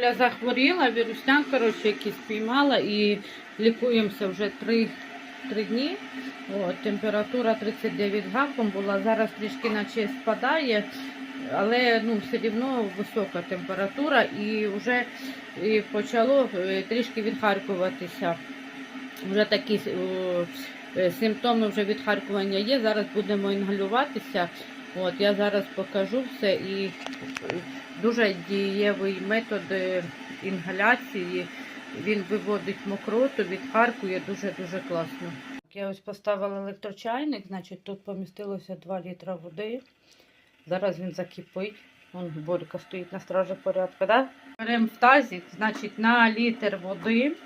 Поля захворіла, вірусняк, коротше, якийсь спіймала і лікуємося вже три, три дні. От, температура 39 гаком була, зараз трішки наче спадає, але ну, все рівно висока температура і вже і почало е, трішки відхаркуватися. Вже такі о, е, симптоми вже відхаркування є. Зараз будемо інгалюватися. От, я зараз покажу все і дуже дієвий метод е, інгаляції. Він виводить мокроту, відхаркує дуже-дуже класно. Я ось поставила електрочайник, значить тут помістилося 2 літра води. Зараз він закипить. Вон Борька стоїть на стражі порядку, да? Беремо в тазик, значить на літр води,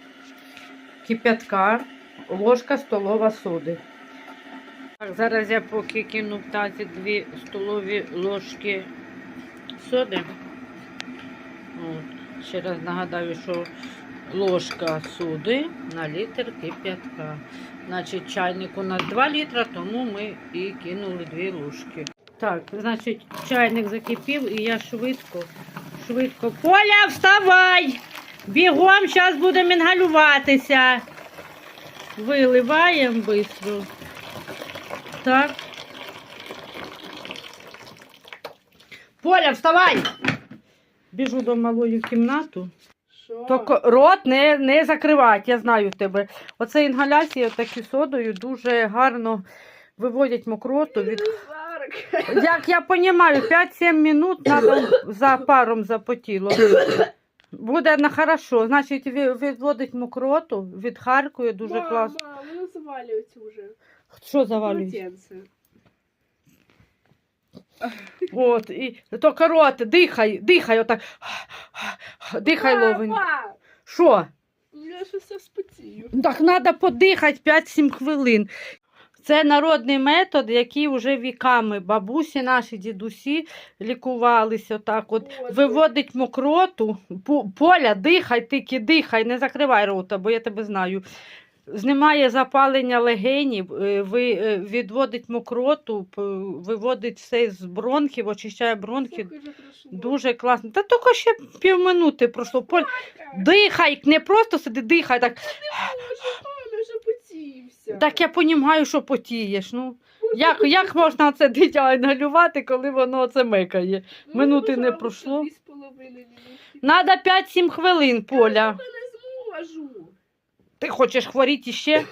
кип'ятка, ложка столова соди. Так, зараз я поки кину в тазик 2 столові ложки соди. От. Ще раз нагадаю, що ложка соди на літр кип'ятка. Значить, чайник у нас 2 літра, тому ми і кинули 2 ложки. Так, значить, чайник закипів і я швидко, швидко. Поля, вставай! Бігом, зараз будемо інгалюватися. Виливаємо швидко. Так. Поля, вставай! Біжу до малої в кімнату. Тільки рот не, не закривати, я знаю тебе. Оце інгаляція такі содою дуже гарно виводять мокроту. Від... Як я розумію, 5-7 минут треба за паром запотіло. Буде на хорошо. Значить, відводить мокроту, відхаркує дуже Мама, класно. воно завалюється вже. Що? Полотенце. От, і тільки рот, дихай, дихай отак. Дихай ловень. Папа! Що? Я щось все спотію. Так треба подихати 5-7 хвилин. Це народний метод, який вже віками бабусі, наші дідусі лікувалися. Так от. Виводить мокроту, поля, дихай, тільки дихай, не закривай рота, бо я тебе знаю. Знімає запалення легенів, е, ви, е, відводить мокроту, виводить все з бронхів, очищає бронхи. Дуже класно. Та тільки ще півминути пройшло. Поль... Дихай, не просто сиди, дихай так. Так я понімаю, що потієш. Ну, як, як можна це дитя інгалювати, коли воно це мекає? Ну, минути не пройшло? Надо 5-7 хвилин, Поля. Я не зможу. Ти хочеш хворіти ще?